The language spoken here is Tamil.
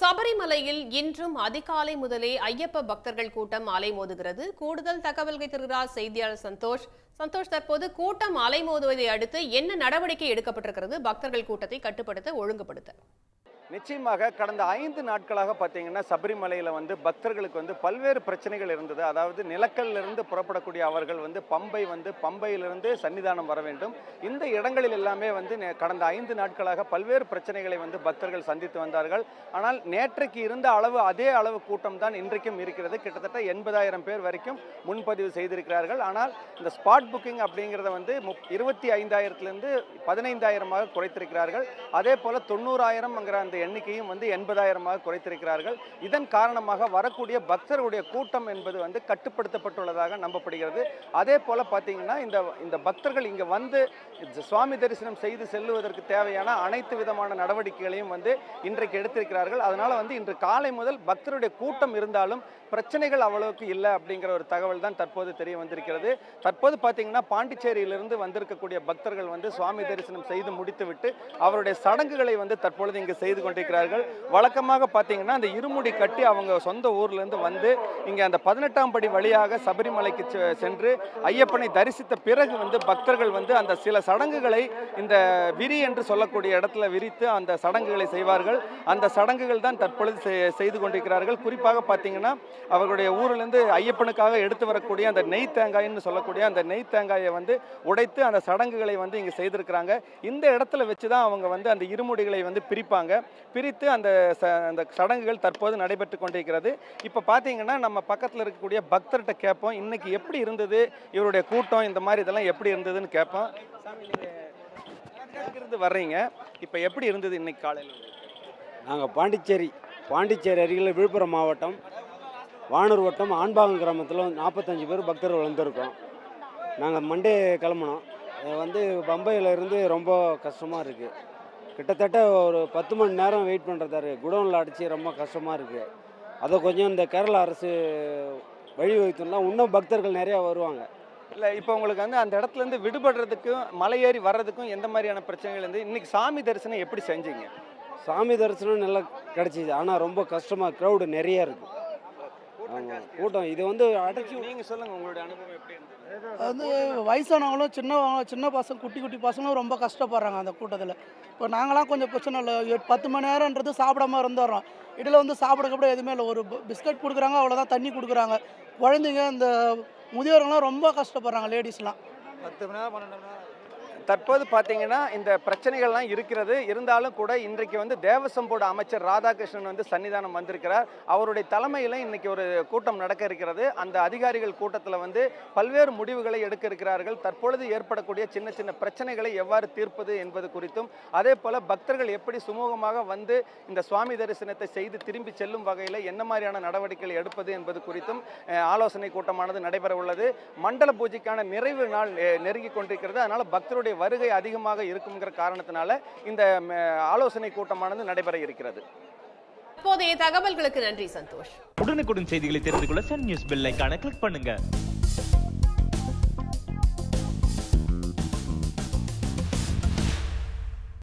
சபரிமலையில் இன்றும் அதிகாலை முதலே ஐயப்ப பக்தர்கள் கூட்டம் அலைமோதுகிறது கூடுதல் தகவல்கள் தருகிறார் செய்தியாளர் சந்தோஷ். சந்தோஷ் தற்போது கூட்டம் அலைமோதுவதை அடுத்து என்ன நடவடிக்கை எடுக்கப்பட்டிருக்கிறது? பக்தர்கள் கூட்டத்தை கட்டுப்படுத்த ஒழுங்குபடுத்த. நிச்சயமாக கடந்த ஐந்து நாட்களாக பார்த்தீங்கன்னா சபரிமலையில் வந்து பக்தர்களுக்கு வந்து பல்வேறு பிரச்சனைகள் இருந்தது. அதாவது நிலக்கல்லிருந்து புறப்படக்கூடிய அவர்கள் வந்து பம்பை வந்து பம்பையிலிருந்து சன்னிதானம் வர வேண்டும். இந்த இடங்களில் எல்லாமே வந்து நே- கடந்த ஐந்து நாட்களாக பல்வேறு பிரச்சனைகளை வந்து பக்தர்கள் சந்தித்து வந்தார்கள். ஆனால் நேற்றைக்கு இருந்த அளவு அதே அளவு கூட்டம் தான் இன்றைக்கும் இருக்கிறது. கிட்டத்தட்ட எண்பதாயிரம் பேர் வரைக்கும் முன்பதிவு செய்திருக்கிறார்கள். ஆனால் இந்த ஸ்பாட் புக்கிங் அப்படிங்கிறத வந்து இருபத்தி ஐந்தாயிரத்துலேருந்து பதினைந்தாயிரமாக குறைத்திருக்கிறார்கள். அதே போல் தொண்ணூறாயிரம்ங்கிற அந்த எண்ணிக்கையும் வந்து எண்பதாயிரமாக குறைத்திருக்கிறார்கள். இதன் காரணமாக வரக்கூடிய பக்தர்களுடைய கூட்டம் என்பது வந்து கட்டுப்படுத்தப்பட்டுள்ளதாக நம்பப்படுகிறது. அதே போல் பார்த்தீங்கன்னா இந்த இந்த பக்தர்கள் இங்கே வந்து சுவாமி தரிசனம் செய்து செல்லுவதற்கு தேவையான அனைத்து விதமான நடவடிக்கைகளையும் வந்து இன்றைக்கு எடுத்திருக்கிறார்கள். அதனால் வந்து இன்று காலை முதல் பக்தருடைய கூட்டம் இருந்தாலும் பிரச்சனைகள் அவ்வளவுக்கு இல்லை அப்படிங்கிற ஒரு தகவல் தான் தற்போது தெரிய வந்திருக்கிறது. தற்போது பார்த்தீங்கன்னா பாண்டிச்சேரியிலிருந்து வந்திருக்கக்கூடிய பக்தர்கள் வந்து சுவாமி தரிசனம் செய்து முடித்துவிட்டு அவருடைய சடங்குகளை வந்து தற்பொழுது இங்கு செய்து கொண்டிருக்கிறார்கள். வழக்கமாக பார்த்தீங்கன்னா அந்த இருமுடி கட்டி அவங்க சொந்த ஊர்லேருந்து வந்து இங்கே அந்த பதினெட்டாம் படி வழியாக சபரிமலைக்கு செ- சென்று ஐயப்பனை தரிசித்த பிறகு வந்து பக்தர்கள் வந்து அந்த சில சடங்குகளை இந்த விரி என்று சொல்லக்கூடிய இடத்துல விரித்து அந்த சடங்குகளை செய்வார்கள். அந்த சடங்குகள் தான் தற்பொழுது செ- செய்து கொண்டிருக்கிறார்கள். குறிப்பாக பார்த்தீங்கன்னா அவர்களுடைய ஊரிலிருந்து ஐயப்பனுக்காக எடுத்து வரக்கூடிய அந்த நெய் தேங்காய்னு சொல்லக்கூடிய அந்த நெய் தேங்காயை வந்து உடைத்து அந்த சடங்குகளை வந்து இங்கே செய்திருக்கிறாங்க. இந்த இடத்துல வச்சு தான் அவங்க வந்து அந்த இருமுடிகளை வந்து பிரிப்பாங்க. பிரித்து அந்த ச- அந்த சடங்குகள் தற்போது நடைபெற்று கொண்டிருக்கிறது. இப்போ பார்த்தீங்கன்னா நம்ம பக்கத்தில் இருக்கக்கூடிய பக்தர்கிட்ட கேட்போம் இன்றைக்கி எப்படி இருந்தது இவருடைய கூட்டம் இந்த மாதிரி இதெல்லாம் எப்படி இருந்ததுன்னு கேட்போம். இருந்து வர்றீங்க? இப்போ எப்படி இருந்தது இன்னைக்கு காலையில்? நாங்கள் பாண்டிச்சேரி பாண்டிச்சேரி அருகில் விழுப்புரம் மாவட்டம் வானூர் வட்டம் ஆண்பாகம் கிராமத்தில் நாற்பத்தஞ்சு பேர் பக்தர்கள் வந்திருக்கோம் நாங்கள் மண்டே கிளம்புனோம். வந்து பம்பையில் இருந்து ரொம்ப கஷ்டமாக இருக்குது கிட்டத்தட்ட ஒரு பத்து மணி நேரம் வெயிட் பண்ணுறதாரு குடோனில் அடித்து ரொம்ப கஷ்டமாக இருக்குது அதை கொஞ்சம் இந்த கேரளா அரசு வழி வகுத்துனா இன்னும் பக்தர்கள் நிறையா வருவாங்க. இல்லை இப்போ உங்களுக்கு வந்து அந்த இடத்துல இருந்து விடுபடுறதுக்கும் மலை ஏறி வர்றதுக்கும் எந்த மாதிரியான பிரச்சனைகள் இருந்து இன்னைக்கு சாமி தரிசனம் எப்படி செஞ்சீங்க? சாமி தரிசனம் நல்லா கிடச்சிது. ஆனால் ரொம்ப கஷ்டமாக க்ரௌடு நிறைய இருக்குது ஆமாம் கூட்டம். இது வந்து அடைச்சி நீங்க சொல்லுங்க உங்களுடைய அனுபவம் எப்படி இருந்தது? வந்து வயசானவங்களும் சின்னவங்க சின்ன பசங்க குட்டி குட்டி பசங்களும் ரொம்ப கஷ்டப்படுறாங்க அந்த கூட்டத்தில். இப்போ நாங்களாம் கொஞ்சம் பிரச்சனை இல்லை. பத்து மணி நேரம்ன்றது சாப்பிடாம இருந்துடுறோம். இடையில வந்து சாப்பிட கூட எதுவுமே இல்லை. ஒரு பிஸ்கட் கொடுக்குறாங்க அவ்வளோதான் தண்ணி கொடுக்குறாங்க. குழந்தைங்க இந்த முதியோர்கள்லாம் ரொம்ப கஷ்டப்படுறாங்க லேடிஸ்லாம் தற்போது பார்த்தீங்கன்னா இந்த பிரச்சனைகள்லாம் இருக்கிறது. இருந்தாலும் கூட இன்றைக்கு வந்து தேவசம்போட அமைச்சர் ராதாகிருஷ்ணன் வந்து சன்னிதானம் வந்திருக்கிறார். அவருடைய தலைமையில் இன்னைக்கு ஒரு கூட்டம் நடக்க இருக்கிறது. அந்த அதிகாரிகள் கூட்டத்தில் வந்து பல்வேறு முடிவுகளை எடுக்க இருக்கிறார்கள். தற்பொழுது ஏற்படக்கூடிய சின்ன சின்ன பிரச்சனைகளை எவ்வாறு தீர்ப்பது என்பது குறித்தும் அதே போல் பக்தர்கள் எப்படி சுமூகமாக வந்து இந்த சுவாமி தரிசனத்தை செய்து திரும்பி செல்லும் வகையில் என்ன மாதிரியான நடவடிக்கைகள் எடுப்பது என்பது குறித்தும் ஆலோசனை கூட்டமானது நடைபெற உள்ளது மண்டல பூஜைக்கான நிறைவு நாள் நெருங்கி கொண்டிருக்கிறது. அதனால் பக்தருடைய வருகை அதிகமாக இருக்குங்கிற காரணத்தினால இந்த ஆலோசனை கூட்டமானது நடைபெற இருக்கிறது. தகவல்களுக்கு நன்றி சந்தோஷ். உடனுக்குடன் செய்திகளை தெரிந்து கொள்ள சன் நியூஸ் பெல் ஐகானை கிளிக் பண்ணுங்க.